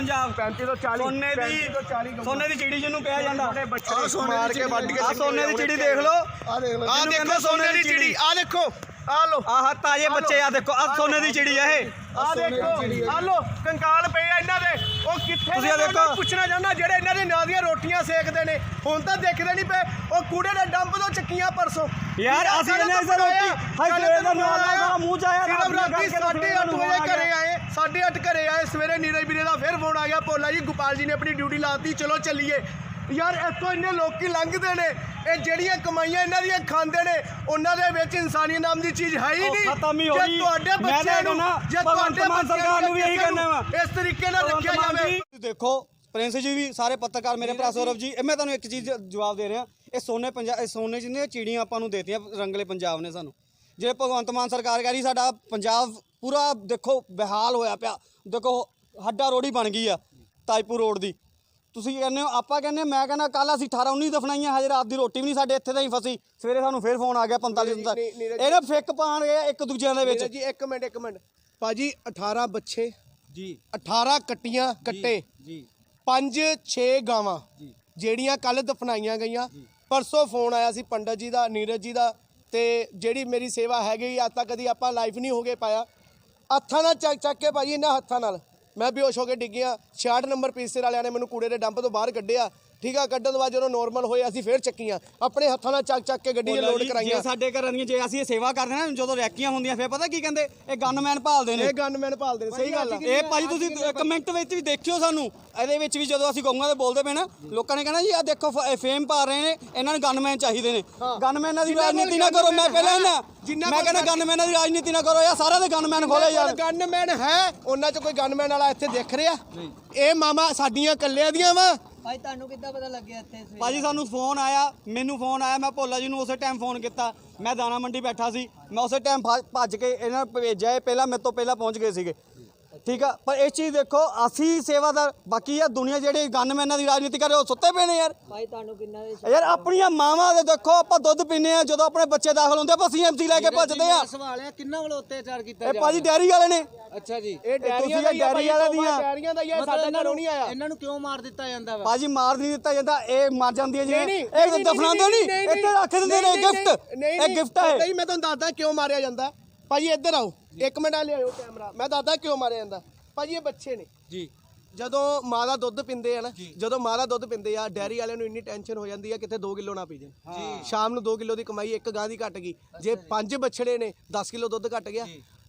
ਪੰਜਾਬ। 35 ਤੋਂ 40 ਸੋਨੇ ਦੀ 35 ਤੋਂ 40 ਗਊਆਂ। ਸੋਨੇ ਦੀ ਚਿੜੀ ਜਿਹਨੂੰ ਕਿਹਾ ਜਾਂਦਾ। ਬੱਚੇ ਮਾਰ ਕੇ ਵੱਢ ਕੇ ਆ ਸੋਨੇ ਦੀ ਚਿੜੀ ਦੇਖ ਲਓ। ਆ ਦੇਖ ਲਓ। ਆਹ ਦੇਖੋ ਸੋਨੇ ਦੀ ਚਿੜੀ। ਆ ਦੇਖੋ। ਆ ਲੋ ਆਹ ਤਾਜੇ ਬੱਚੇ ਆ ਦੇਖੋ। ਆ ਸੋਨੇ ਦੀ ਚਿੜੀ ਆ ਇਹ। ਆ ਦੇਖੋ। ਆ। ਲੋ ਕੰਕਾਲ ਪਏ ਆ ਇਹਨਾਂ ਦੇ। ਉਹ ਕਿੱਥੇ ਤੁਸੀਂ ਨੇ? ਦੇਖੋ। ਪੁੱਛਣਾ ਚਾਹੁੰਦਾ ਜਿਹੜੇ ਇਹਨਾਂ ਦੀ ਨਾਂ ਦੀਆਂ ਰੋਟੀਆਂ ਸੇਕਦੇ ਨੇ। ਹੁਣ ਤਾਂ ਦੇਖਦੇ ਨਹੀਂ ਪਏ। ਉਹ ਕੂੜੇ ਦੇ ਡੰਪ ਤੋਂ ਚੱਕੀਆਂ ਪਰਸੋਂ। ਯਾਰ ਅਸੀਂ ਇਹਨੇ ਇਸੇ ਰੋਟੀ ਹਾਈ ਸਵੇਰ ਦਾ ਆਇਆ, ਨਾਲ ਮੂੰਹ ਚ ਆਇਆ ਰਾਤ ਰਾਤੀ ਕਰਕੇ ਸਾਢੇ ਅੱਠ ਨੂੰ ਵਜੇ ਆ ਗਿਆ। ਘਰੇ ਆਏ। ਸਾਢੇ ਅੱਠ ਘਰੇ ਆਏ ਸਵੇਰੇ ਨੀਰਜ ਵੀਰੇ ਦਾ ਫਿਰ ਫੋਨ ਆ ਗਿਆ ਭੋਲਾ ਜੀ ਗੋਪਾਲ ਜੀ ਨੇ ਆਪਣੀ ਡਿਊਟੀ ਲਾਤੀ ਚਲੋ ਚੱਲੀਏ। ਯਾਰ ਇੱਥੋਂ ਇੰਨੇ ਲੋਕੀ ਲੰਘਦੇ ਨੇ ਇਹ ਜਿਹੜੀਆਂ ਕਮਾਈਆਂ ਇਹਨਾਂ ਦੀਆਂ ਖਾਂਦੇ ਨੇ ਉਹਨਾਂ ਦੇ ਵਿੱਚ ਇਨਸਾਨੀਅਤ ਨਾਮ ਦੀ ਚੀਜ਼ ਹੈ ਹੀ ਨਹੀਂ। ਖਤਮ ਹੀ ਹੋ ਜੇ ਗਈ। ਤੁਹਾਡੇ ਤਾਂ ਨੂੰ ਜੇ ਭਗਵੰਤ ਤੁਹਾਡੇ ਸਰਕਾਰ ਨੂੰ ਵੀ ਇਹੀ ਕਹਿੰਦਾ ਵਾ। ਇਸ ਤਰੀਕੇ ਨਾਲ ਰੱਖਿਆ ਜਾਵੇ। ਤੁਸੀਂ ਦੇਖੋ ਪ੍ਰਿੰਸ ਜੀ ਵੀ ਸਾਰੇ ਪੱਤਰਕਾਰ ਮੇਰੇ ਭਰਾ ਸੌਰਵ ਜੀ ਇਹ ਮੈਂ ਤੁਹਾਨੂੰ ਇੱਕ ਚੀਜ਼ ਜਵਾਬ ਦੇ ਰਿਹਾ ਇਹ ਸੋਨੇ ਪੰਜਾਬ ਇਹ ਸੋਨੇ ਜਿਹਨੇ ਚਿੜੀਆਂ ਆਪਾਂ ਨੂੰ ਦੇਤੀਆਂ ਰੰਗਲੇ ਪੰਜਾਬ ਨੇ ਸਾਨੂੰ। ਜੇ ਭਗਵੰਤ ਮਾਨ ਸਰਕਾਰ ਕਹਿ ਰਹੀ ਸਾਡਾ ਪੰਜਾਬ ਪੂਰਾ ਦੇਖੋ ਬੇਹਾਲ ਹੋਇਆ ਪਿਆ। ਦੇਖੋ ਹੱਡਾ ਰੋੜੀ ਬਣ ਗਈ ਆ ਤਾਜਪੁਰ ਰੋਡ ਦੀ। ਤੁਸੀਂ ਕਹਿੰਦੇ ਹੋ ਆਪਾਂ ਕਹਿੰਦੇ ਮੈਂ ਕਹਿੰਦਾ ਕੱਲ ਅਸੀਂ 18 19 ਦਫਨਾਈਆਂ ਹਜੇ ਰਾਤ ਦੀ ਰੋਟੀ ਵੀ ਨਹੀਂ ਸਾਡੇ ਇੱਥੇ ਤਾਂ ਹੀ ਫਸੀ। ਸਵੇਰੇ ਸਾਨੂੰ ਫੇਰ ਫੋਨ ਆ ਗਿਆ 45 ਦਿਨ ਨੀਰਜ ਇਹਨੇ ਫਿੱਕ ਪਾਣ ਗਏ ਇੱਕ ਦੂਜਿਆਂ ਦੇ ਵਿੱਚ। ਜੀ ਇੱਕ ਮਿੰਟ ਇੱਕ ਮਿੰਟ। ਭਾਜੀ 18 ਬੱਚੇ ਜੀ। 18 ਕੱਟੀਆਂ ਕੱਟੇ। ਜੀ। 5 6 ਗਾਵਾਂ ਜਿਹੜੀਆਂ ਕੱਲ ਦਫਨਾਈਆਂ ਗਈਆਂ। ਪਰਸੋਂ ਫੋਨ ਆਇਆ ਸੀ ਪੰਡਤ ਜੀ ਦਾ ਨੀਰਜ ਜੀ ਦਾ ਤੇ ਜਿਹੜੀ ਮੇਰੀ ਸੇਵਾ ਹੈਗੀ ਅੱਜ ਤੱਕ ਕਦੀ ਆਪਾਂ ਲਾਈਫ ਨਹੀਂ ਹੋ ਕੇ ਪਾਇਆ। ਹੱਥਾਂ ਨਾਲ ਚੱਕ ਚੱਕ ਕੇ ਭਾਜੀ, ਇਹਨਾਂ ਹੱਥਾਂ ਨਾਲ। ਮੈਂ ਬੇਹੋਸ਼ ਹੋ ਕੇ ਡਿੱਗਿਆ। 66 ਨੰਬਰ ਪੀਸਰ ਵਾਲਿਆਂ ਨੇ ਮੈਨੂੰ ਕੂੜੇ ਦੇ ਡੰਪ ਤੋਂ ਬਾਹਰ ਕੱਢਿਆ। ਠੀਕ ਆ ਕੱਢਣ ਤੋਂ ਬਾਅਦ ਜਦੋਂ ਨੋਰਮਲ ਹੋਏ ਅਸੀਂ ਫੇਰ ਚੱਕੀਆਂ। ਆਪਣੇ ਹੱਥਾਂ ਨਾਲ ਚੱਕ ਚੱਕ ਕੇ ਗੱਡੀ 'ਚ ਲੋਡ ਕਰਾਈਆਂ। ਜੇ ਸਾਡੇ ਘਰਾਂ ਦੀਆਂ ਜੇ ਅਸੀਂ ਇਹ ਸੇਵਾ ਕਰਦੇ ਨਾ ਜਦੋਂ ਰੈਕੀਆਂ ਹੁੰਦੀਆਂ ਫਿਰ ਪਤਾ ਕੀ ਕਹਿੰਦੇ? ਇਹ ਗਨਮੈਨ ਭਾਲਦੇ ਨੇ। ਇਹ ਗਨਮੈਨ ਭਾਲਦੇ ਨੇ ਸਹੀ ਗੱਲ ਆ। ਇਹ ਭਾਜੀ ਤੁਸੀਂ ਕਮੈਂਟ ਵਿੱਚ ਵੀ ਦੇਖਿਓ ਸਾਨੂੰ। ਇਹਦੇ ਵਿੱਚ ਵੀ ਜਦੋਂ ਅਸੀਂ ਗਊਆਂ ਦੇ ਬੋਲਦੇ ਪਏ ਨਾ ਲੋਕਾਂ ਨੇ ਕਹਿਣਾ ਜੀ ਆ ਦੇਖੋ ਫੇਮ ਪਾ ਰਹੇ ਨੇ ਇਹਨਾਂ ਨੂੰ ਗਨਮੈਨ ਚਾਹੀਦੇ ਨੇ। ਗਨਮੈਨਾਂ ਦੀ ਰਾਜਨੀਤੀ ਨਾ ਕਰੋ ਮੈਂ ਪਹਿਲਾਂ ਨਾ ਮੈਂ ਕਹਿੰਦਾ ਗਨਮੈਨਾਂ ਦੀ ਰਾਜਨੀਤੀ ਨਾ ਕਰੋ ਯਾਰ ਸਾਰਿਆਂ ਦੇ ਗਨਮੈਨ ਖੋਲੇ ਯਾਰ ਗਨਮੈਨ ਹੈ ਉਹਨਾਂ 'ਚ ਕੋਈ ਗਨਮੈਨ ਵਾਲਾ ਇੱਥੇ ਦਿਖ ਰਿਹਾ। ਇਹ ਮਾਮਾ ਸਾਡੀਆਂ ਕੱਲਿਆਂ ਦੀਆਂ ਵਾ। ਭਾਈ, ਤੁਹਾਨੂੰ ਕਿੱਦਾਂ ਪਤਾ ਲੱਗਿਆ ਇੱਥੇ ਸਵੇਰੇ? ਭਾਜੀ, ਸਾਨੂੰ ਫੋਨ ਆਇਆ, ਮੈਨੂੰ ਫੋਨ ਆਇਆ, ਮੈਂ ਭੋਲਾ ਜੀ ਨੂੰ ਉਸੇ ਟਾਈਮ ਫੋਨ ਕੀਤਾ ਮੈਂ ਦਾਣਾ ਮੰਡੀ ਬੈਠਾ ਸੀ, ਮੈਂ ਉਸੇ ਟਾਈਮ ਭੱਜ ਕੇ ਇਹਨਾਂ ਨੂੰ ਭੇਜਿਆ, ਇਹ ਪਹਿਲਾਂ ਮੇਰੇ ਤੋਂ ਪਹਿਲਾਂ ਪਹੁੰਚ ਗਏ ਸੀਗੇ ਠੀਕ ਆ ਪਰ ਇਹ ਚੀਜ਼ ਦੇਖੋ ਅਸੀਂ ਸੇਵਾਦਾਰ ਬਾਕੀ ਆ ਦੁਨੀਆ ਜਿਹੜੇ ਗਨਮੈਨਾਂ ਦੀ ਰਾਜਨੀਤੀ ਕਰ ਰਹੇ ਉਹ ਸੁੱਤੇ ਪਏ ਨੇ ਯਾਰ। ਭਾਈ ਤੁਹਾਨੂੰ ਕਿੰਨਾ ਦੇ ਯਾਰ ਆਪਣੀਆਂ ਮਾਵਾਂ ਦੇ ਦੇਖੋ ਆਪਾਂ ਦੁੱਧ ਪੀਂਦੇ ਆ ਜਦੋਂ ਆਪਣੇ ਬੱਚੇ ਦਾਖਲ ਹੁੰਦੇ ਆਪਾਂ ਸੀਐਮਸੀ ਲੈ ਕੇ ਭੱਜਦੇ ਆ। ਸਵਾਲ ਹੈ ਕਿੰਨਾ ਵੱਲੋਂ ਅਤਿਆਚਾਰ ਕੀਤਾ ਇਹ ਭਾਜੀ ਡੈਰੀ ਵਾਲੇ ਨੇ। ਅੱਛਾ ਜੀ। ਇਹ ਡੈਰੀਆਂ ਡੈਰੀ ਵਾਲੇ ਦੀਆਂ। ਡੈਰੀਆਂ ਦਾ ਹੈ ਸਾਡੇ ਘਰੋਂ ਨਹੀਂ ਆਇਆ ਇਹਨਾਂ ਨੂੰ ਕਿਉਂ ਮਾਰ ਦਿੱਤਾ ਜਾਂਦਾ ਵਾ? ਭਾਜੀ ਮਾਰ ਨਹੀਂ ਦਿੱਤਾ ਜਾਂਦਾ ਇਹ ਮਰ ਜਾਂਦੀ ਹੈ ਜੀ ਇਹ ਦਫਨਾਉਂਦੇ ਨਹੀਂ ਇੱਥੇ ਰੱਖ ਦਿੰਦੇ ਨੇ ਗਿਫਟ ਇਹ ਗਿਫਟ ਹੈ ਨਹੀਂ ਮੈਂ ਤੁਹਾਨੂੰ ਦੱਸਦਾ ਕਿਉਂ ਮਾਰਿਆ ਜਾਂਦਾ। ਭਾਜੀ ਇੱਧਰ ਆਓ। ਇੱਕ ਮਿੰਟ ਆ ਲਿਆਓ ਕੈਮਰਾ ਮੈਂ ਦੱਸਦਾ ਕਿਉਂ ਮਾਰਿਆ ਜਾਂਦਾ। ਭਾਜੀ ਇਹ ਬੱਚੇ ਨੇ। ਜੀ। ਜਦੋਂ ਮਾਂ ਦਾ ਦੁੱਧ ਪਿੰਦੇ ਆ ਨਾ ਜਦੋਂ ਮਾਂ ਦਾ ਦੁੱਧ ਪਿੰਦੇ ਆ ਡੈਰੀ ਵਾਲਿਆਂ ਨੂੰ ਇੰਨੀ ਟੈਨਸ਼ਨ ਹੋ ਜਾਂਦੀ ਆ ਕਿਤੇ 2 ਕਿਲੋ ਨਾ ਪੀ ਜਾਣ। ਸ਼ਾਮ ਨੂੰ 2 ਕਿਲੋ ਦੀ ਕਮਾਈ ਇੱਕ ਗਾਂ ਦੀ ਘਟ ਗਈ। ਜੇ ਪੰਜ ਬੱਛੜੇ ਨੇ 10 ਕਿਲੋ ਦੁੱਧ ਘਟ ਗਿਆ।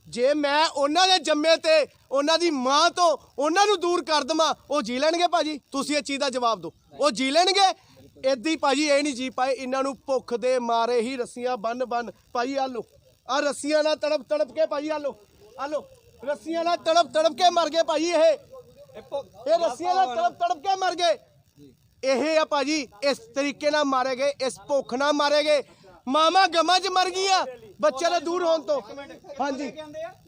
ਜੇ। ਮੈਂ ਉਹਨਾਂ ਦੇ ਜੰਮੇ ਤੇ ਉਹਨਾਂ ਦੀ ਮਾਂ ਤੋਂ ਉਹਨਾਂ ਨੂੰ ਦੂਰ ਕਰ ਦਵਾਂ ਉਹ ਜੀ ਲੈਣਗੇ ਭਾਜੀ? ਤੁਸੀਂ ਇਹ ਚੀਜ਼ ਦਾ ਜਵਾਬ ਦਿਓ। ਉਹ ਜੀ ਲੈਣਗੇ? ਹੀ ਭਾਜੀ ਇਹ ਨਹੀਂ ਜੀ ਪਾਏ। ਇਹਨਾਂ ਨੂੰ ਭੁੱਖ ਦੇ ਮਾਰੇ ਹੀ ਰੱਸੀਆਂ ਬੰਨ ਬੰਨ ਭਾਜੀ ਆ ਲੋ ਆ ਰੱਸੀਆਂ ਨਾਲ ਤੜਪ ਤੜਪ ਕੇ ਭਾਜੀ ਆ ਲੋ ਆ ਲੋ ਰੱਸੀਆਂ ਨਾਲ ਤੜਪ ਤੜਪ ਕੇ ਮਰ ਗਏ ਭਾਜੀ ਇਹ। ਇਹ ਰੱਸੀਆਂ ਨਾਲ ਤੜਪ ਤੜਪ ਕੇ ਮਰ ਗਏ। ਇਹ ਆ ਭਾਜੀ, ਇਸ ਤਰੀਕੇ ਨਾਲ ਮਾਰੇ ਗਏ, ਇਸ ਭੁੱਖ ਨਾਲ ਮਾਰੇ ਗਏ। ਮਾਮਾ ਗਮਾਂ 'ਚ ਮਰ ਗਈਆਂ। ਬੱਚੇ ਦੇ ਦੂਰ ਹੋਣ ਤੋਂ ਹਾਂਜੀ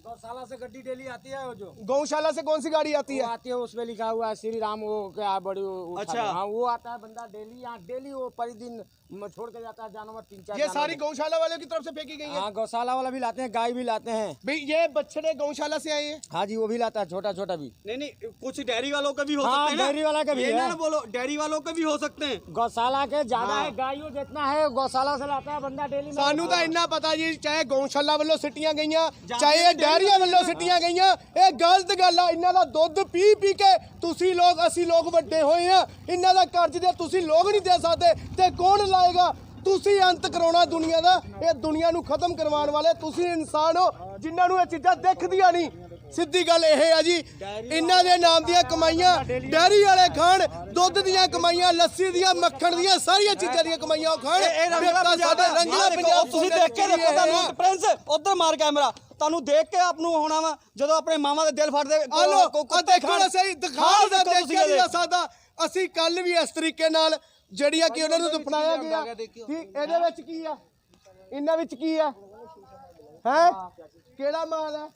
गौशाला से गड्डी डेली आती है वो जो गौशाला से कौन सी गाड़ी आती वो है आती है उसमें लिखा हुआ है श्री राम वो क्या बड़ी वो उठा- अच्छा। हाँ वो आता है बंदा डेली यहाँ डेली वो प्रतिदिन म- छोड़ के जाता है जानवर तीन चार ये जानवर। सारी गौशाला वालों की तरफ से फेंकी गई है हाँ गौशाला वाला भी लाते हैं गाय भी लाते हैं भाई ये बछड़े गौशाला से आए हैं हाँ जी वो भी लाता है छोटा छोटा भी नहीं नहीं कुछ डेयरी वालों के भी हो हाँ, सकते हैं ना? डेयरी वाला के भी ये है। ना बोलो डेयरी वालों के भी हो सकते हैं गौशाला के ज्यादा है गायों जितना है गौशाला से लाता है बंदा डेली में ਸਾਨੂੰ ਤਾਂ ਇੰਨਾ ਪਤਾ ਜੀ ਚਾਹੇ ਗਊਸ਼ਾਲਾ ਵੱਲੋਂ ਸਿੱਟੀਆਂ ਗਈਆਂ ਚਾਹੇ ਡੈਰੀਆਂ ਵੱਲੋਂ ਸਿੱਟੀਆਂ ਗਈਆਂ ਇਹ ਗਲਤ ਗੱਲ ਆ ਇਹਨਾਂ ਦਾ ਦੁੱਧ ਪੀ ਪੀ ਕੇ ਤੁਸੀਂ ਲੋਕ ਅਸੀਂ ਲੋਕ ਵੱਡੇ ਹੋਏ ਆ ਇਹਨਾਂ ਦਾ ਕਰਜ਼ ਦੇ ਤੁਸੀਂ ਲੋਕ ਨਹੀਂ ਦੇ ਸਕਦੇ ਤੇ ਕੌਣ ਲਾਏਗਾ? ਤੁਸੀਂ ਅੰਤ ਕਰਾਉਣਾ ਦੁਨੀਆ ਦਾ ਇਹ ਦੁਨੀਆ ਨੂੰ ਖਤਮ ਕਰਵਾਉਣ ਵਾਲੇ ਤੁਸੀਂ ਇਨਸਾਨ ਹੋ ਜਿਨ੍ਹਾਂ ਨੂੰ ਇਹ ਚੀਜ਼ਾਂ ਦਿਖਦੀਆਂ ਨਹੀਂ। ਸਿੱਧੀ ਗੱਲ ਇਹ ਆ ਜੀ ਇਹਨਾਂ ਦੇ ਨਾਮ ਦੀਆਂ ਕਮਾਈਆਂ ਡੈਰੀ ਵਾਲੇ ਖਾਣ ਦੁੱਧ ਦੀਆਂ ਕਮਾਈਆਂ ਲੱਸੀ ਦੀਆਂ ਮੱਖਣ ਦੀਆਂ ਸਾਰੀਆਂ ਚੀਜ਼ਾਂ ਦੀਆਂ ਕਮਾਈਆਂ ਉਹ ਖਾਣ। ਸਾਡੇ ਰੰਗਲਾ ਪੰਜਾਬ ਤੁਸੀਂ ਦੇਖ ਕੇ ਦੇਖੋ ਤੁਹਾਨੂੰ ਉਧਰ ਮਾਰ ਕੈਮਰਾ ਤੁਹਾਨੂੰ ਦੇਖ ਕੇ ਆਪ ਨੂੰ ਹੋਣਾ ਵਾ ਜਦੋਂ ਆਪਣੇ ਮਾਵਾਂ ਦੇ ਦਿਲ ਫੜਦੇ ਆ ਲੋ ਦੇਖੋ ਸਹੀ ਦਿਖਾ ਦਾ ਦੇਖਿਆ ਨਹੀਂ ਸਕਦਾ ਅਸੀਂ ਕੱਲ ਵੀ ਇਸ ਤਰੀਕੇ ਨਾਲ ਜਿਹੜੀਆਂ ਕਿ ਉਹਨਾਂ ਨੂੰ ਦਫਨਾਇਆ ਗਿਆ ਕਿ ਇਹਦੇ ਵਿੱਚ ਕੀ ਆ? ਇਹਨਾਂ ਵਿੱਚ ਕੀ ਆ? ਹੈ? ਕਿਹੜਾ ਮਾਲ ਹੈ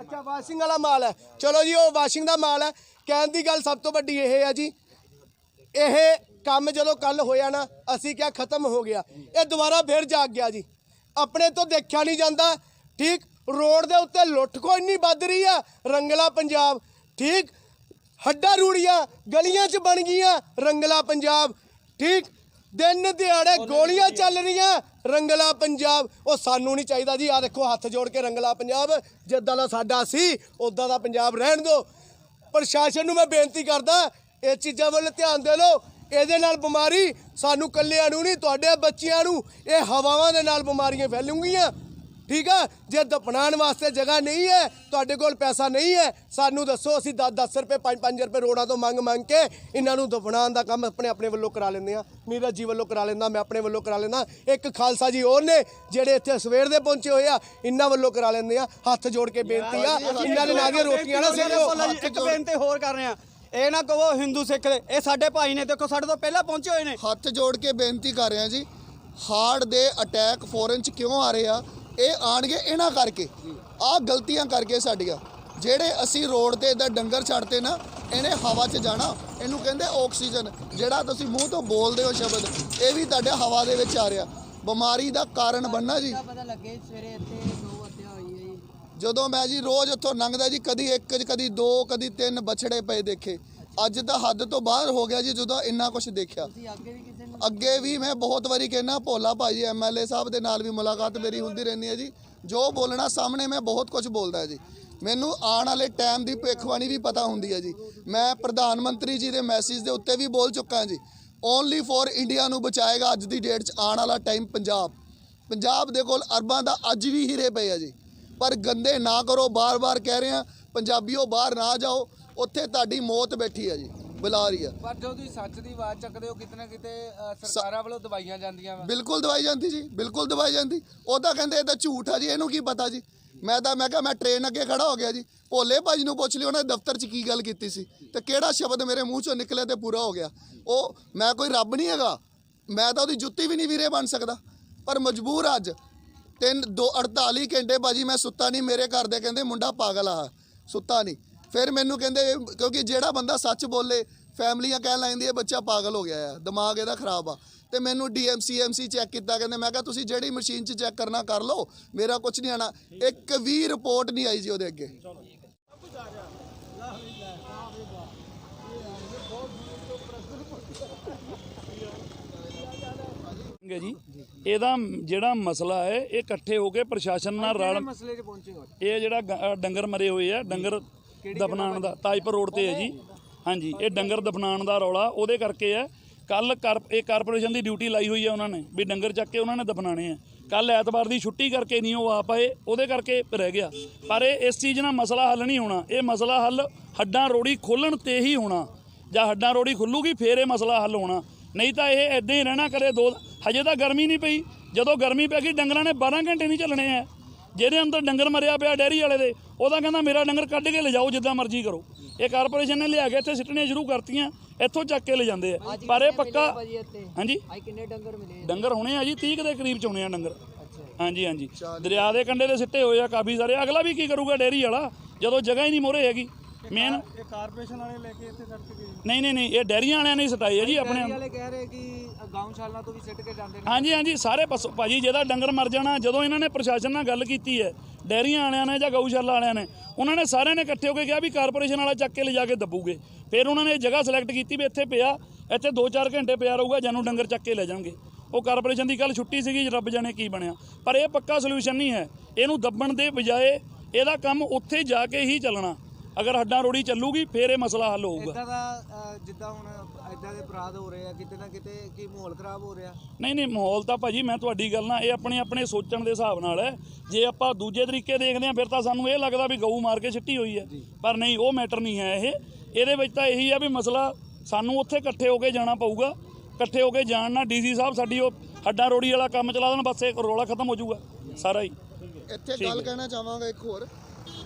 ਅੱਛਾ ਵਾਸ਼ਿੰਗ ਵਾਲਾ ਮਾਲ ਹੈ। ਚਲੋ ਜੀ ਉਹ ਵਾਸ਼ਿੰਗ ਦਾ ਮਾਲ ਹੈ। ਕਹਿਣ ਦੀ ਗੱਲ ਸਭ ਤੋਂ ਵੱਡੀ ਇਹ ਹੈ ਜੀ ਇਹ ਕੰਮ ਜਦੋਂ ਕੱਲ ਹੋਇਆ ਨਾ ਅਸੀਂ ਕਿਹਾ ਖਤਮ ਹੋ ਗਿਆ। ਇਹ ਦੁਬਾਰਾ ਫੇਰ ਜਾਗ ਗਿਆ ਜੀ। ਆਪਣੇ ਤੋਂ ਦੇਖਿਆ ਨਹੀਂ ਜਾਂਦਾ। ਠੀਕ ਰੋਡ ਦੇ ਉੱਤੇ ਲੁੱਟ ਕੋ ਇੰਨੀ ਵੱਧ ਰਹੀ ਆ ਰੰਗਲਾ ਪੰਜਾਬ। ਠੀਕ ਹੱਡਾ ਰੂੜੀਆਂ ਗਲੀਆਂ 'ਚ ਬਣ ਗਈਆਂ ਰੰਗਲਾ ਪੰਜਾਬ। ਠੀਕ ਦਿਨ ਦਿਹਾੜੇ ਗੋਲੀਆਂ ਚੱਲ ਰਹੀਆਂ। ਰੰਗਲਾ ਪੰਜਾਬ ਉਹ ਸਾਨੂੰ ਨਹੀਂ ਚਾਹੀਦਾ ਜੀ। ਆ ਦੇਖੋ ਹੱਥ ਜੋੜ ਕੇ ਰੰਗਲਾ ਪੰਜਾਬ ਜਿੱਦਾਂ ਦਾ ਸਾਡਾ ਸੀ ਉਦਾਂ ਦਾ ਪੰਜਾਬ ਰਹਿਣ ਦਿਓ। ਪ੍ਰਸ਼ਾਸਨ ਨੂੰ ਮੈਂ ਬੇਨਤੀ ਕਰਦਾ ਇਹ ਚੀਜ਼ਾਂ ਵੱਲ ਧਿਆਨ ਦੇ ਲਓ। ਇਹਦੇ ਨਾਲ ਬਿਮਾਰੀ ਸਾਨੂੰ ਕੱਲਿਆਂ ਨੂੰ ਨਹੀਂ ਤੁਹਾਡੇ ਬੱਚਿਆਂ ਨੂੰ ਇਹ ਹਵਾਵਾਂ ਦੇ ਨਾਲ ਬਿਮਾਰੀਆਂ ਫੈਲੂਗੀਆਂ। ਠੀਕ ਆ? ਜੇ ਦਫਨਾਉਣ ਵਾਸਤੇ ਜਗ੍ਹਾ ਨਹੀਂ ਹੈ ਤੁਹਾਡੇ ਕੋਲ ਪੈਸਾ ਨਹੀਂ ਹੈ ਸਾਨੂੰ ਦੱਸੋ ਅਸੀਂ 10 10 ਰੁਪਏ 5 5 ਰੁਪਏ ਰੋਡਾਂ ਤੋਂ ਮੰਗ ਮੰਗ ਕੇ ਇਹਨਾਂ ਨੂੰ ਦਫਨਾਉਣ ਦਾ ਕੰਮ ਆਪਣੇ ਆਪਣੇ ਵੱਲੋਂ ਕਰਾ ਲੈਂਦੇ ਆ ਨੀਰਜ ਜੀ ਵੱਲੋਂ ਕਰਾ ਲੈਂਦਾ ਮੈਂ ਆਪਣੇ ਵੱਲੋਂ ਕਰਾ ਲੈਂਦਾ। ਇੱਕ ਖਾਲਸਾ ਜੀ ਹੋਰ ਨੇ ਜਿਹੜੇ ਇੱਥੇ ਸਵੇਰ ਦੇ ਪਹੁੰਚੇ ਹੋਏ ਆ ਇਹਨਾਂ ਵੱਲੋਂ ਕਰਾ ਲੈਂਦੇ ਆ ਹੱਥ ਜੋੜ ਕੇ ਬੇਨਤੀ ਆ ਇਹਨਾਂ ਦੇ ਨਾਂ ਦੀਆਂ ਰੋਟੀਆਂ ਨਾ ਮੇਰੇ ਇੱਕ ਬੇਨਤੀ ਹੋਰ ਕਰ ਰਹੇ ਆ ਇਹ ਨਾ ਕਹੋ ਹਿੰਦੂ ਸਿੱਖ ਦੇ ਇਹ ਸਾਡੇ ਭਾਈ ਨੇ ਦੇਖੋ ਸਾਡੇ ਤੋਂ ਪਹਿਲਾਂ ਪਹੁੰਚੇ ਹੋਏ ਨੇ। ਹੱਥ ਜੋੜ ਕੇ ਬੇਨਤੀ ਕਰ ਰਿਹਾ ਜੀ ਹਾਰਟ ਦੇ ਅਟੈਕ ਫੋਰਨ ਚ ਕਿਉਂ ਆ ਰਹੇ ਆ? ਇਹ ਆਣਗੇ ਇਹਨਾਂ ਕਰਕੇ। ਆਹ ਗਲਤੀਆਂ ਕਰਕੇ ਸਾਡੀਆਂ। ਜਿਹੜੇ ਅਸੀਂ ਰੋਡ ਤੇ ਇਦਾਂ ਡੰਗਰ ਛੱਡਤੇ ਨਾ ਇਹਨੇ ਹਵਾ 'ਚ ਜਾਣਾ। ਇਹਨੂੰ ਕਹਿੰਦੇ ਆਕਸੀਜਨ ਜਿਹੜਾ ਤੁਸੀਂ ਮੂੰਹ ਤੋਂ ਬੋਲਦੇ ਹੋ ਸ਼ਬਦ ਇਹ ਵੀ ਤੁਹਾਡੇ ਹਵਾ ਦੇ ਵਿੱਚ ਆ ਰਿਹਾ। ਬਿਮਾਰੀ ਦਾ ਕਾਰਨ ਬਣਨਾ ਜੀ। ਪਤਾ ਲੱਗੇ ਸਵੇਰੇ ਇੱਥੇ ਦੋ ਹੱਤਿਆ ਹੋਈ ਹੈ ਜੀ। ਜਦੋਂ ਮੈਂ ਜੀ ਰੋਜ਼ ਉੱਥੋਂ ਲੰਘਦਾ ਜੀ ਕਦੀ ਇੱਕ ਕਦੀ ਦੋ ਕਦੀ ਤਿੰਨ ਬਛੜੇ ਪਏ ਦੇਖੇ। ਅੱਜ ਤਾਂ ਹੱਦ ਤੋਂ ਬਾਹਰ ਹੋ ਗਿਆ ਜੀ ਜਦੋਂ ਇੰਨਾ ਕੁਝ ਦੇਖਿਆ। ਤੁਸੀਂ ਅੱਗੇ ਵੀ ਕਿਸੇ ਨੂੰ ਅੱਗੇ ਵੀ ਮੈਂ ਬਹੁਤ ਵਾਰੀ ਕਹਿਣਾ ਭੋਲਾ ਭਾਜੀ ਐਮਐਲਏ ਸਾਹਿਬ ਦੇ ਨਾਲ ਵੀ ਮੁਲਾਕਾਤ ਮੇਰੀ ਹੁੰਦੀ ਰਹਿੰਦੀ ਹੈ ਜੀ। ਜੋ ਬੋਲਣਾ ਸਾਹਮਣੇ ਮੈਂ ਬਹੁਤ ਕੁਝ ਬੋਲਦਾ ਜੀ। ਮੈਨੂੰ ਆਉਣ ਵਾਲੇ ਟਾਈਮ ਦੀ ਭਵਿੱਖਬਾਣੀ ਵੀ ਪਤਾ ਹੁੰਦੀ ਹੈ ਜੀ। ਮੈਂ ਪ੍ਰਧਾਨ ਮੰਤਰੀ ਜੀ ਦੇ ਮੈਸੇਜ ਦੇ ਉੱਤੇ ਵੀ ਬੋਲ ਚੁੱਕਾ ਜੀ। ਓਨਲੀ ਫॉर ਇੰਡੀਆ ਨੂੰ ਬਚਾਏਗਾ ਅੱਜ ਦੀ ਡੇਟ 'ਚ ਆਉਣ ਵਾਲਾ ਟਾਈਮ ਪੰਜਾਬ। ਪੰਜਾਬ ਦੇ ਕੋਲ ਅਰਬਾਂ ਦਾ ਅੱਜ ਵੀ ਹੀਰੇ ਪਏ ਆ ਜੀ। ਪਰ ਗੰਦੇ ਨਾ ਕਰੋ, ਬਾਰ-ਬਾਰ ਕਹਿ ਰਹੇ ਆ, ਪੰਜਾਬੀਓ ਬਾਹਰ ਨਾ ਜਾਓ, ਉੱਥੇ ਤੁਹਾਡੀ ਮੌਤ ਬੈਠੀ ਆ ਜੀ। ਬੁਲਾ ਰਹੀ ਆ। ਪਰ ਜਦੋਂ ਤੁਸੀਂ ਸੱਚ ਦੀ ਆਵਾਜ਼ ਚੱਕਦੇ ਹੋ ਕਿਤੇ ਨਾ ਕਿਤੇ ਅ, ਸਰਕਾਰਾਂ ਵੱਲੋਂ ਦਵਾਈਆਂ ਜਾਂਦੀਆਂ ਵਾ। ਬਿਲਕੁਲ ਦਵਾਈ ਜਾਂਦੀ ਜੀ ਬਿਲਕੁਲ ਦਵਾਈ ਜਾਂਦੀ। ਉਹ ਤਾਂ ਕਹਿੰਦੇ ਇਹ ਤਾਂ ਝੂਠ ਆ ਜੀ ਇਹਨੂੰ ਕੀ ਪਤਾ ਜੀ? ਮੈਂ ਤਾਂ ਮੈਂ ਕਿਹਾ ਮੈਂ ਟ੍ਰੇਨ ਅੱਗੇ ਖੜਾ ਹੋ ਗਿਆ ਜੀ। ਭੋਲੇ ਭਾਜੀ ਨੂੰ ਪੁੱਛ ਲਿਓ ਉਹਨੇ ਦਫ਼ਤਰ 'ਚ ਕੀ ਗੱਲ ਕੀਤੀ ਸੀ? ਤੇ ਕਿਹੜਾ ਸ਼ਬਦ ਮੇਰੇ ਮੂੰਹ 'ਚੋਂ ਨਿਕਲਿਆ ਤੇ ਪੂਰਾ ਹੋ ਗਿਆ? ਉਹ ਮੈਂ ਕੋਈ ਰੱਬ ਨਹੀਂ ਹੈਗਾ। ਮੈਂ ਤਾਂ ਉਹਦੀ ਜੁੱਤੀ ਵੀ ਨਹੀਂ ਵੀਰੇ ਬਣ ਸਕਦਾ। ਪਰ ਮਜਬੂਰ ਅੱਜ। ਤਿੰਨ ਦੋ 48 ਘੰਟੇ ਭਾਜੀ ਮੈਂ ਸੁੱਤਾ ਨਹੀਂ ਮੇਰੇ ਘਰ ਦੇ ਕਹਿੰਦੇ ਮੁੰਡਾ ਪਾਗਲ ਆ। ਸੁੱਤਾ ਨਹੀਂ। ਫਿਰ ਮੈਨੂੰ ਕਹਿੰਦੇ ਕਿਉਂਕਿ ਜਿਹੜਾ ਬੰਦਾ ਸੱਚ ਬੋਲੇ ਫੈਮਲੀਆਂ ਕਹਿਣ ਲੈਂਦੀ ਹੈ ਬੱਚਾ ਪਾਗਲ ਹੋ ਗਿਆ ਆ ਦਿਮਾਗ ਇਹਦਾ ਖਰਾਬ ਆ। ਤੇ ਮੈਨੂੰ ਡੀਐਮਸੀ ਐਮਸੀ ਚੈੱਕ ਕੀਤਾ ਕਹਿੰਦੇ ਮੈਂ ਕਿਹਾ ਤੁਸੀਂ ਜਿਹੜੀ ਮਸ਼ੀਨ 'ਚ ਚੈੱਕ ਕਰਨਾ ਕਰ ਲਓ ਮੇਰਾ ਕੁਝ ਨਹੀਂ ਆਣਾ। ਇੱਕ ਵੀ ਰਿਪੋਰਟ ਨਹੀਂ ਆਈ ਜੀ ਉਹਦੇ ਅੱਗੇ। ਹੈ ਜੀ। ਇਹਦਾ ਜਿਹੜਾ ਮਸਲਾ ਹੈ ਇਹ ਇਕੱਠੇ ਹੋ ਕੇ ਪ੍ਰਸ਼ਾਸਨ ਨਾਲ ਰਲ ਮਸਲੇ 'ਚ ਪਹੁੰਚੇ ਹੋ। ਇਹ ਜਿਹੜਾ ਡੰਗਰ ਮਰੇ ਹੋਏ ਆ ਡੰਗਰ ਦਫਨਾਣ ਦਾ ਤਾਜਪੁਰ ਰੋਡ ਤੇ ਹੈ ਜੀ। ਹਾਂਜੀ ਇਹ ਡੰਗਰ ਦਫਨਾਣ ਦਾ ਰੌਲਾ ਉਹਦੇ ਕਰਕੇ ਹੈ। ਕੱਲ ਇਹ ਕਾਰਪੋਰੇਸ਼ਨ ਦੀ ਡਿਊਟੀ ਲਾਈ ਹੋਈ ਹੈ ਉਹਨਾਂ ਨੇ ਵੀ ਡੰਗਰ ਚੱਕ ਕੇ ਉਹਨਾਂ ਨੇ ਦਫਨਾਣੇ ਆ। ਕੱਲ ਐਤਵਾਰ ਦੀ ਛੁੱਟੀ ਕਰਕੇ ਨਹੀਂ ਉਹ ਆ ਪਾਏ ਉਹਦੇ ਕਰਕੇ ਰਹਿ ਗਿਆ। ਪਰ ਇਹ ਇਸ ਚੀਜ਼ ਨਾਲ ਮਸਲਾ ਹੱਲ ਨਹੀਂ ਹੋਣਾ। ਇਹ ਮਸਲਾ ਹੱਲ ਹੱਡਾਂ ਰੋੜੀ ਖੋਲਣ ਤੇ ਹੀ ਹੋਣਾ। ਜਾਂ ਹੱਡਾਂ ਰੋੜੀ ਖੁੱਲੂਗੀ ਫੇਰ ਇਹ ਮਸਲਾ ਹੱਲ ਹੋਣਾ। ਨਹੀਂ ਤਾਂ ਇਹ ਇਦਾਂ ਹੀ ਰਹਿਣਾ ਕਰੇ ਦੋ ਹਜੇ ਤਾਂ ਗਰਮੀ ਨਹੀਂ ਪਈ। ਜਦੋਂ ਗਰਮੀ ਪੈ ਗਈ ਡੰਗਰਾਂ ਨੇ 12 ਘੰਟੇ ਨਹੀਂ ਚੱਲਣੇ ਆ। ਜਿਹਦੇ ਅੰਦਰ ਡੰਗਰ ਮਰਿਆ ਪਿਆ ਡੈਰੀ ਵਾਲੇ ਦੇ ਉਹਦਾ ਕਹਿੰਦਾ ਮੇਰਾ ਡੰਗਰ ਕੱਢ ਕੇ ਲਿਜਾਓ ਜਿੱਦਾਂ ਮਰਜ਼ੀ ਕਰੋ। ਇਹ ਕਾਰਪੋਰੇਸ਼ਨ ਨੇ ਲਿਆ ਕੇ ਇੱਥੇ ਸਿੱਟਣੀਆਂ ਸ਼ੁਰੂ ਕਰਤੀਆਂ ਇੱਥੋਂ ਚੱਕ ਕੇ ਲੈ ਜਾਂਦੇ ਆ ਪਰ ਇਹ ਪੱਕਾ ਹਾਂਜੀ? ਕਿੰਨੇ ਡੰਗਰ ਮਿਲੇ ਡੰਗਰ ਹੋਣੇ ਆ ਜੀ 30 ਕੁ ਦੇ ਕਰੀਬ ਚ ਹੋਣੇ ਆ ਡੰਗਰ। ਹਾਂਜੀ ਹਾਂਜੀ। ਦਰਿਆ ਦੇ ਕੰਢੇ ਤੇ ਸਿੱਟੇ ਹੋਏ ਆ ਕਾਫੀ ਸਾਰੇ। ਅਗਲਾ ਵੀ ਕੀ ਕਰੂਗਾ ਡੇਰੀ ਵਾਲਾ? ਜਦੋਂ ਜਗ੍ਹਾ ਹੀ ਨਹੀਂ ਮੋਰੇ ਹੈਗੀ। ਮੇਨ ਇਹ ਕਾਰਪੋਰੇਸ਼ਨ ਵਾਲੇ ਲੈ ਕੇ ਇੱਥੇ ਸੜਕ ਗਏ। ਨਹੀਂ ਨਹੀਂ ਨਹੀਂ ਇਹ ਡੈਰੀਆਂ ਵਾਲਿਆਂ ਨੇ ਹੀ ਸਟਾਏ ਆ ਜੀ ਆਪਣੇ। ਵਾਲੇ ਕਹਿ ਰਹੇ ਕਿ ਗਾਉਂਸ਼ਾਲਾ ਤੋਂ ਵੀ ਸਿੱਟ ਕੇ ਜਾਂਦੇ ਨੇ। ਹਾਂਜੀ ਹਾਂਜੀ ਸਾਰੇ ਪਾਸੋਂ ਭਾਜੀ ਜਿਹਦਾ ਡੰਗਰ ਮਰ ਜਾਣਾ ਜਦੋਂ ਇਹਨਾਂ ਨੇ ਪ੍ਰਸ਼ਾਸਨ ਨਾਲ ਗੱਲ ਕੀਤੀ ਹੈ ਡੈਰੀਆਂ ਵਾਲਿਆਂ ਨੇ ਜਾਂ ਗਊਸ਼ਾਲਾ ਵਾਲਿਆਂ ਨੇ ਉਹਨਾਂ ਨੇ ਸਾਰਿਆਂ ਨੇ ਇਕੱਠੇ ਹੋ ਕੇ ਕਿਹਾ ਵੀ ਕਾਰਪੋਰੇਸ਼ਨ ਵਾਲਾ ਚੱਕ ਕੇ ਲਿਜਾ ਕੇ ਦੱਬੂਗੇ। ਫਿਰ ਉਹਨਾਂ ਨੇ ਇਹ ਜਗ੍ਹਾ ਸਿਲੈਕਟ ਕੀਤੀ ਵੀ ਇੱਥੇ ਪਿਆ ਇੱਥੇ 2-4 ਘੰਟੇ ਪਿਆ ਰਹੂਗਾ ਜਾਨੂੰ ਡੰਗਰ ਚੱਕ ਕੇ ਲੈ ਜਾਣਗੇ। ਉਹ ਕਾਰਪੋਰੇਸ਼ਨ ਦੀ ਕੱਲ ਛੁੱਟੀ ਸੀਗੀ ਰੱਬ ਜਾਣੇ ਕੀ ਬਣਿਆ। ਪਰ ਇਹ ਪੱਕਾ ਸੋਲੂਸ਼ਨ ਨਹੀਂ ਹੈ। ਇਹਨੂੰ ਦੱਬਣ ਦੇ ਬਜਾਏ ਇਹਦਾ ਕੰਮ ਉੱਥੇ ਜਾ ਕੇ ਹੀ ਚੱਲਣਾ। ਅਗਰ ਹੱਡਾਂ ਰੋੜੀ ਚੱਲੂਗੀ ਫਿਰ ਇਹ ਮਸਲਾ ਹੱਲ ਹੋਊਗਾ। ਇਦਾਂ ਦਾ ਜਿੱਦਾਂ ਹੁਣ ਇਦਾਂ ਦੇ ਅਪਰਾਧ ਹੋ ਰਹੇ ਆ ਕਿਤੇ ਨਾ ਕਿਤੇ ਕੀ ਮਾਹੌਲ ਖਰਾਬ ਹੋ ਰਿਹਾ? ਨਹੀਂ ਨਹੀਂ ਮਾਹੌਲ ਤਾਂ ਭਾਜੀ ਮੈਂ ਤੁਹਾਡੀ ਗੱਲ ਨਾਲ ਇਹ ਆਪਣੇ ਆਪਣੇ ਸੋਚਣ ਦੇ ਹਿਸਾਬ ਨਾਲ ਹੈ। ਜੇ ਆਪਾਂ ਦੂਜੇ ਤਰੀਕੇ ਦੇਖਦੇ ਹਾਂ ਫਿਰ ਤਾਂ ਸਾਨੂੰ ਇਹ ਲੱਗਦਾ ਵੀ ਗਊ ਮਾਰ ਕੇ ਸਿੱਟੀ ਹੋਈ ਹੈ। ਪਰ ਨਹੀਂ ਉਹ ਮੈਟਰ ਨਹੀਂ ਹੈ ਇਹ। ਇਹਦੇ ਵਿੱਚ ਤਾਂ ਇਹੀ ਆ ਵੀ ਮਸਲਾ ਸਾਨੂੰ ਉੱਥੇ ਇਕੱਠੇ ਹੋ ਕੇ ਜਾਣਾ ਪਊਗਾ। ਇਕੱਠੇ ਹੋ ਕੇ ਜਾਣ ਨਾਲ ਡੀਸੀ ਸਾਹਿਬ ਸਾਡੀ ਉਹ ਹੱਡਾਂ ਰੋੜੀ ਵਾਲਾ ਕੰਮ ਚਲਾ ਦੇਣ ਬਸ ਇਹ ਰੋਲਾ ਖਤਮ ਹੋ ਜਾਊਗਾ। ਸਾਰਾ ਹੀ। ਇੱਥੇ ਗੱਲ ਕਹਿਣਾ ਚਾਹਾਂਗਾ ਇੱਕ ਹੋਰ।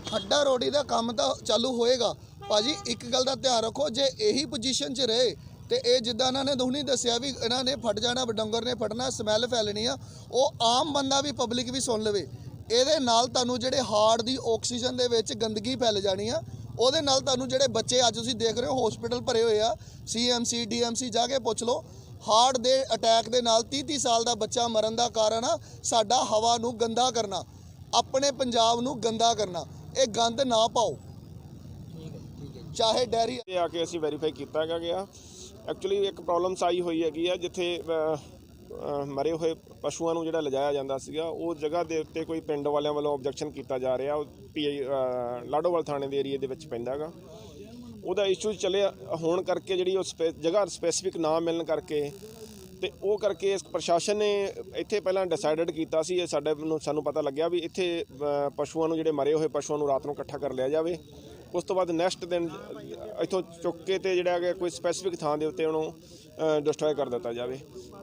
ਖੱਡਾ ਰੋੜੀ ਦਾ ਕੰਮ ਤਾਂ ਚਾਲੂ ਹੋਏਗਾ। ਭਾਜੀ, ਇੱਕ ਗੱਲ ਦਾ ਧਿਆਨ ਰੱਖੋ, ਜੇ ਇਹੀ ਪੋਜੀਸ਼ਨ 'ਚ ਰਹੇ, ਤੇ ਇਹ ਜਿੱਦਾਂ ਇਹਨਾਂ ਨੇ ਦੁਹਨੀ ਦੱਸਿਆ ਵੀ ਇਹਨਾਂ ਨੇ ਫਟ ਜਾਣਾ, ਡੰਗਰ ਨੇ ਫਟਣਾ ਸਮੈਲ ਫੈਲਣੀ ਆ, ਉਹ ਆਮ ਬੰਦਾ ਵੀ ਪਬਲਿਕ ਵੀ ਸੁਣ ਲਵੇ। ਇਹਦੇ ਨਾਲ ਤੁਹਾਨੂੰ ਜਿਹੜੇ ਹਾਰਟ ਦੀ ਆਕਸੀਜਨ ਦੇ ਵਿੱਚ ਗੰਦਗੀ ਫੈਲ ਜਾਣੀ ਆ, ਉਹਦੇ ਨਾਲ ਤੁਹਾਨੂੰ ਜਿਹੜੇ ਬੱਚੇ ਅੱਜ ਤੁਸੀਂ ਦੇਖ ਰਹੇ ਹੋ ਹਸਪੀਟਲ ਭਰੇ ਹੋਏ ਆ ਸੀਐਮਸੀ ਡੀਐਮਸੀ ਜਾ ਕੇ ਪੁੱਛ ਲਓ ਹਾਰਟ ਦੇ ਅਟੈਕ ਦੇ ਨਾਲ 30 30 ਸਾਲ ਦਾ ਬੱਚਾ ਮਰਨ ਦਾ ਕਾਰਨ ਆ, ਸਾਡਾ ਹਵਾ ਨੂੰ ਗੰਦਾ ਕਰਨਾ, ਆਪਣੇ ਪੰਜਾਬ ਨੂੰ ਗੰਦਾ ਕਰਨਾ। ਇਹ ਗੰਦ ਨਾ ਪਾਓ। ਚਾਹੇ ਡੈਰੀ ਇਹ ਆ ਕੇ ਅਸੀਂ ਵੈਰੀਫਾਈ ਕੀਤਾ ਹੈਗਾ ਗਿਆ। ਐਕਚੁਅਲੀ ਇੱਕ ਪ੍ਰੋਬਲਮਸ ਆਈ ਹੋਈ ਹੈਗੀ ਆ ਜਿੱਥੇ ਮਰੇ ਹੋਏ ਪਸ਼ੂਆਂ ਨੂੰ ਜਿਹੜਾ ਲਿਜਾਇਆ ਜਾਂਦਾ ਸੀਗਾ ਉਹ ਜਗ੍ਹਾ ਦੇ ਉੱਤੇ ਕੋਈ ਪਿੰਡ ਵਾਲਿਆਂ ਵੱਲੋਂ ਆਬਜੈਕਸ਼ਨ ਕੀਤਾ ਜਾ ਰਿਹਾ। ਉਹ ਪੀਆਈ ਲਾਡੋਵਾਲ ਥਾਣੇ ਦੇ ਏਰੀਆ ਦੇ ਵਿੱਚ ਪੈਂਦਾ ਹੈਗਾ। ਉਹਦਾ ਇਸ਼ੂ ਚੱਲਿਆ ਹੋਣ ਕਰਕੇ ਜਿਹੜੀ ਉਹ ਸਪੇ- ਜਗ੍ਹਾ ਸਪੈਸੀਫਿਕ ਨਾ ਮਿਲਣ ਕਰਕੇ ਤੇ ਉਹ ਕਰਕੇ ਇਸ ਪ੍ਰਸ਼ਾਸਨ ਨੇ ਇੱਥੇ ਪਹਿਲਾਂ ਡਿਸਾਈਡਡ ਕੀਤਾ ਸੀ, ਇਹ ਸਾਡੇ ਨੂੰ ਸਾਨੂੰ ਪਤਾ ਲੱਗਿਆ ਵੀ ਇੱਥੇ ਪਸ਼ੂਆਂ ਨੂੰ ਜਿਹੜੇ ਮਰੇ ਹੋਏ ਪਸ਼ੂਆਂ ਨੂੰ ਰਾਤ ਨੂੰ ਇਕੱਠਾ ਕਰ ਲਿਆ ਜਾਵੇ। ਉਸ ਤੋਂ ਬਾਅਦ ਨੈਕਸਟ ਦਿਨ ਇੱਥੋਂ ਚੁੱਕ ਕੇ ਤੇ ਜਿਹੜਾ ਹੈਗਾ ਕੋਈ ਸਪੈਸੀਫਿਕ ਥਾਂ ਦੇ ਉੱਤੇ ਉਹਨੂੰ ਡਿਸਟਰੋਏ ਕਰ ਦਿੱਤਾ ਜਾਵੇ।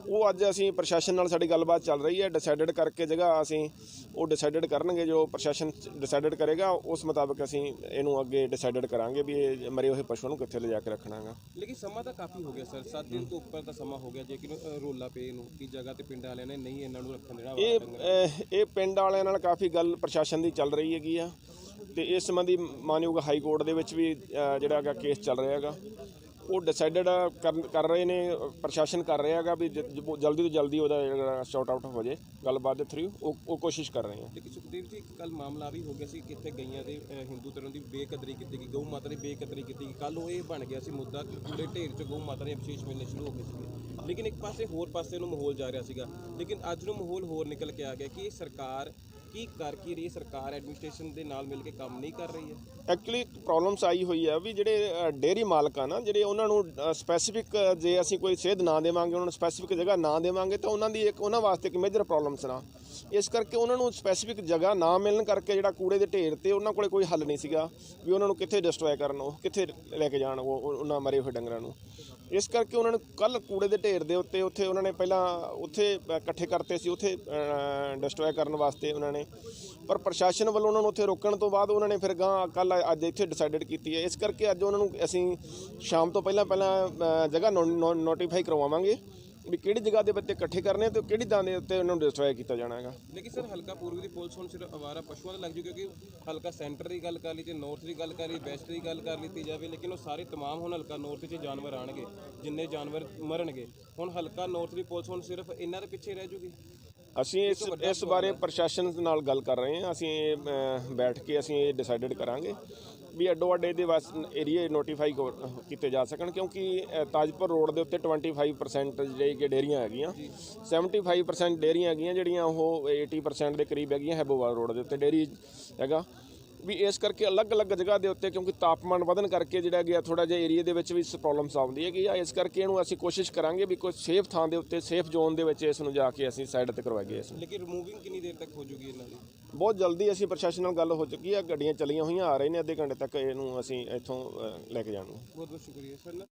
ਉਹ ਅੱਜ ਅਸੀਂ ਪ੍ਰਸ਼ਾਸਨ ਨਾਲ ਸਾਡੀ ਗੱਲਬਾਤ ਚੱਲ ਰਹੀ ਹੈ। ਡਿਸਾਈਡਡ ਕਰਕੇ ਜਗ੍ਹਾ ਅਸੀਂ ਉਹ ਡਿਸਾਈਡਡ ਕਰਨਗੇ ਜੋ ਪ੍ਰਸ਼ਾਸਨ ਡਿਸਾਈਡਡ ਕਰੇਗਾ ਉਸ ਮੁਤਾਬਕ ਅਸੀਂ ਇਹਨੂੰ ਅੱਗੇ ਡਿਸਾਈਡਡ ਕਰਾਂਗੇ ਵੀ ਇਹ ਮਰੇ ਹੋਏ ਪਸ਼ੂਆਂ ਨੂੰ ਕਿੱਥੇ ਲਿਜਾ ਕੇ ਰੱਖਣਾ ਹੈਗਾ ਲੇਕਿਨ ਸਮਾਂ ਤਾਂ ਕਾਫੀ ਹੋ ਗਿਆ ਸਰ। 7 ਦਿਨ ਤੋਂ ਉੱਪਰ ਦਾ ਸਮਾਂ ਹੋ ਗਿਆ ਜੇ ਕਿ ਰੋਲਾ ਪਏ ਨੂੰ ਕਿ ਜਗ੍ਹਾ ਤੇ ਪਿੰਡ ਵਾਲਿਆਂ ਨੇ ਨਹੀਂ ਇਹਨਾਂ ਨੂੰ ਰੱਖਣ ਦੇਣਾ ਇਹ ਇਹ ਪਿੰਡ ਵਾਲਿਆਂ ਨਾਲ ਕਾਫੀ ਗੱਲ ਪ੍ਰਸ਼ਾਸਨ ਦੀ ਚੱਲ ਰਹੀ ਹੈਗੀ ਆ। ਤੇ ਇਸ ਸੰਬੰਧੀ ਮਾਨਯੋਗ ਹਾਈ ਕੋਰਟ ਦੇ ਵਿੱਚ ਵੀ ਅਹ, ਜਿਹੜਾ ਹੈਗਾ ਕੇਸ ਚੱਲ ਰਿਹਾ ਹੈਗਾ। ਉਹ ਡਿਸਾਈਡਡ ਕਰ ਰਹੇ ਨੇ ਪ੍ਰਸ਼ਾਸਨ ਕਰ ਰਿਹਾ ਹੈਗਾ ਵੀ ਜ- ਜ- ਜਲਦੀ ਤੋਂ ਜਲਦੀ ਉਹਦਾ ਜਿਹੜਾ ਸ਼ਾਰਟ ਆਊਟ ਹੋ ਜਾਏ ਗੱਲਬਾਤ ਦੇ ਥਰੂ ਉਹ ਉਹ ਕੋਸ਼ਿਸ਼ ਕਰ ਰਹੇ ਆ। ਲੇਕਿਨ ਸੁਖਦੇਵ ਜੀ ਕੱਲ ਮਾਮਲਾ ਵੀ ਹੋ ਗਿਆ ਸੀ ਕਿੱਥੇ ਗਈਆਂ ਦੇ ਅਹ, ਹਿੰਦੂ ਧਰਮ ਦੀ ਬੇਕਦਰੀ ਕੀਤੀ ਗਈ ਗਊ ਮਾਤਾ ਦੀ ਬੇਕਦਰੀ ਕੀਤੀ ਗਈ। ਕੱਲ ਉਹ ਇਹ ਬਣ ਗਿਆ ਸੀ ਮੁੱਦਾ ਕਿ ਪੂਰੇ ਢੇਰ 'ਚ ਗਊ ਮਾਤਾ ਦੇ ਅਵਸ਼ੇਸ਼ ਮਿਲਣੇ ਸ਼ੁਰੂ ਹੋ ਗਏ ਸੀਗੇ। ਲੇਕਿਨ ਇੱਕ ਪਾਸੇ ਹੋਰ ਪਾਸੇ ਨੂੰ ਮਾਹੌਲ ਜਾ ਰਿਹਾ ਸੀਗਾ। ਲੇਕਿਨ ਅੱਜ ਨੂੰ ਮਾਹੌਲ ਹੋਰ ਨਿਕਲ ਕੇ ਆ ਗਿਆ ਕਿ ਇਹ ਸਰਕਾਰ ਕੀ ਕਰ ਕੀ ਰਹੀ ਸਰਕਾਰ ਐਡਮਿਨਿਸਟ੍ਰੇਸ਼ਨ ਦੇ ਨਾਲ ਮਿਲ ਕੇ ਕੰਮ ਨਹੀਂ ਕਰ ਰਹੀ ਹੈ? ਐਕਚੁਅਲੀ ਪ੍ਰੋਬਲਮਸ ਆਈ ਹੋਈ ਆ ਵੀ ਜਿਹੜੇ ਡੇਅਰੀ ਮਾਲਕ ਆ ਨਾ, ਜਿਹੜੇ ਉਹਨਾਂ ਨੂੰ ਸਪੈਸੀਫਿਕ ਜੇ ਅਸੀਂ ਕੋਈ ਸੇਧ ਨਾ ਦੇਵਾਂਗੇ, ਉਹਨਾਂ ਨੂੰ ਸਪੈਸੀਫਿਕ ਜਗ੍ਹਾ ਨਾ ਦੇਵਾਂਗੇ, ਤਾਂ ਉਹਨਾਂ ਦੀ ਇੱਕ, ਉਹਨਾਂ ਵਾਸਤੇ ਇੱਕ ਮੇਜਰ ਪ੍ਰੋਬਲਮਸ ਨਾ। ਇਸ ਕਰਕੇ ਉਹਨਾਂ ਨੂੰ ਸਪੈਸੀਫਿਕ ਜਗ੍ਹਾ ਨਾ ਮਿਲਣ ਕਰਕੇ ਜਿਹੜਾ ਕੂੜੇ ਦੇ ਢੇਰ ਤੇ ਉਹਨਾਂ ਕੋਲੇ ਕੋਈ ਹੱਲ ਨਹੀਂ ਸੀਗਾ ਵੀ ਉਹਨਾਂ ਨੂੰ ਕਿੱਥੇ ਡਿਸਟਰੋਏ ਕਰਨ ਉਹ ਕਿੱਥੇ ਲੈ ਕੇ ਜਾਣ ਉਹ ਉਹਨਾਂ ਮਰੇ ਹੋਏ ਡੰਗਰਾਂ ਨੂੰ। ਇਸ ਕਰਕੇ ਉਹਨਾਂ ਨੇ ਕੱਲ ਕੂੜੇ ਦੇ ਢੇਰ ਦੇ ਉੱਤੇ ਉੱਥੇ ਉਹਨਾਂ ਨੇ ਪਹਿਲਾਂ ਉੱਥੇ ਇਕੱਠੇ ਕਰਤੇ ਸੀ ਉੱਥੇ ਡਿਸਟਰੋਏ ਕਰਨ ਵਾਸਤੇ ਉਹਨਾਂ ਨੇ। ਪਰ ਪ੍ਰਸ਼ਾਸਨ ਵੱਲੋਂ ਉਹਨਾਂ ਨੂੰ ਉੱਥੇ ਰੋਕਣ ਤੋਂ ਬਾਅਦ ਉਹਨਾਂ ਨੇ ਫਿਰ ਗਾਂ ਕੱਲ ਅੱਜ ਇੱਥੇ ਡਿਸਾਈਡਡ ਕੀਤੀ ਹੈ। ਇਸ ਕਰਕੇ ਅੱਜ ਉਹਨਾਂ ਨੂੰ ਅਸੀਂ ਸ਼ਾਮ ਤੋਂ ਪਹਿਲਾਂ ਪਹਿਲਾਂ ਅ, ਜਗ੍ਹਾ ਨੋਟੀਫਾਈ ਕਰਵਾਵਾਂਗੇ। ਵੀ ਕਿਹੜੀ ਜਗ੍ਹਾ ਦੇ ਬੱਚੇ ਇਕੱਠੇ ਕਰਨੇ ਤੇ ਕਿਹੜੀ ਥਾਂ ਦੇ ਉੱਤੇ ਉਹਨਾਂ ਨੂੰ ਡਿਸਟਰੋਏ ਕੀਤਾ ਜਾਣਾ ਹੈਗਾ? ਲੇਕਿਨ ਸਰ ਹਲਕਾ ਪੂਰਬੀ ਦੀ ਪੁਲਿਸ ਹੁਣ ਸਿਰਫ ਅਵਾਰਾ ਪਸ਼ੂਆਂ ਦਾ ਲੱਗ ਜੂ ਕਿਉਂਕਿ ਹਲਕਾ ਸੈਂਟਰ ਦੀ ਗੱਲ ਕਰ ਲਈ ਤੇ ਨਾਰਥ ਦੀ ਗੱਲ ਕਰ ਲਈ ਵੈਸਟ ਦੀ ਗੱਲ ਕਰ ਲਈ ਜਾਵੇ ਲੇਕਿਨ ਉਹ ਸਾਰੇ ਤਮਾਮ ਹੁਣ ਹਲਕਾ ਨਾਰਥ 'ਚ ਜਾਨਵਰ ਆਣਗੇ ਜਿੰਨੇ ਜਾਨਵਰ ਮਰਨਗੇ। ਹੁਣ ਹਲਕਾ ਨਾਰਥ ਦੀ ਪੁਲਿਸ ਹੁਣ ਸਿਰਫ ਇਹਨਾਂ ਦੇ ਪਿੱਛੇ ਰਹਿ ਜੂਗੀ। ਅਸੀਂ ਇਸ ਇਸ ਬਾਰੇ ਪ੍ਰਸ਼ਾਸਨ ਨਾਲ ਗੱਲ ਕਰ ਰਹੇ ਹਾਂ ਅਸੀਂ ਬੈਠ ਕੇ ਅਸੀਂ ਇਹ ਡਿਸਾਈਡਡ ਕਰਾਂਗੇ। ਵੀ ਅੱਡੋ ਅੱਡੇ ਦੇ ਵਾਸ ਏਰੀਏ ਨੋਟੀਫਾਈ ਕੀਤੇ ਜਾ ਸਕਣ ਕਿਉਂਕਿ ਤਾਜਪੁਰ ਰੋਡ ਦੇ ਉੱਤੇ 25% ਜਿਹੜੀ ਕਿ ਡੇਰੀਆਂ ਹੈਗੀਆਂ। 75% ਡੇਰੀਆਂ ਹੈਗੀਆਂ ਜਿਹੜੀਆਂ ਉਹ 80% ਦੇ ਕਰੀਬ ਹੈਗੀਆਂ ਹੈਬੋਵਾਲ ਰੋਡ ਦੇ ਉੱਤੇ ਡੇਰੀ ਹੈਗਾ। ਵੀ ਇਸ ਕਰਕੇ ਅਲੱਗ-ਅਲੱਗ ਜਗ੍ਹਾ ਦੇ ਉੱਤੇ ਕਿਉਂਕਿ ਤਾਪਮਾਨ ਵਧਣ ਕਰਕੇ ਜਿਹੜਾ ਗਿਆ ਥੋੜਾ ਜਿਹਾ ਏਰੀਆ ਦੇ ਵਿੱਚ ਵੀ ਪ੍ਰੋਬਲਮਸ ਆਉਂਦੀ ਹੈਗੀ ਆ। ਇਸ ਕਰਕੇ ਇਹਨੂੰ ਅਸੀਂ ਕੋਸ਼ਿਸ਼ ਕਰਾਂਗੇ ਵੀ ਕੋਈ ਸੇਫ ਥਾਂ ਦੇ ਉੱਤੇ ਸੇਫ ਜ਼ੋਨ ਦੇ ਵਿੱਚ ਇਸ ਨੂੰ ਜਾ ਕੇ ਅਸੀਂ ਸਾਈਡ ਤੇ ਕਰਵਾਈਏ ਇਸ ਨੂੰ ਲੇਕਿਨ ਰਿਮੂਵਿੰਗ ਕਿੰਨੀ ਦੇਰ ਤੱਕ ਹੋ ਜੂਗੀ ਇਹਨਾਂ ਦੀ? ਬਹੁਤ ਜਲਦੀ ਅਸੀਂ ਪ੍ਰਸ਼ਾਸਨ ਨਾਲ ਗੱਲ ਹੋ ਚੁੱਕੀ ਹੈ ਗੱਡੀਆਂ ਚੱਲੀਆਂ ਹੋਈਆਂ ਆ ਰਹੇ ਨੇ ਅੱਧੇ ਘੰਟੇ ਤੱਕ ਇਹਨੂੰ ਅਸੀਂ ਇੱਥੋਂ ਲੈ ਕੇ ਜਾਵਾਂਗੇ ਬਹੁਤ ਬਹੁਤ ਸ਼ੁਕਰੀਆ ਸਰ।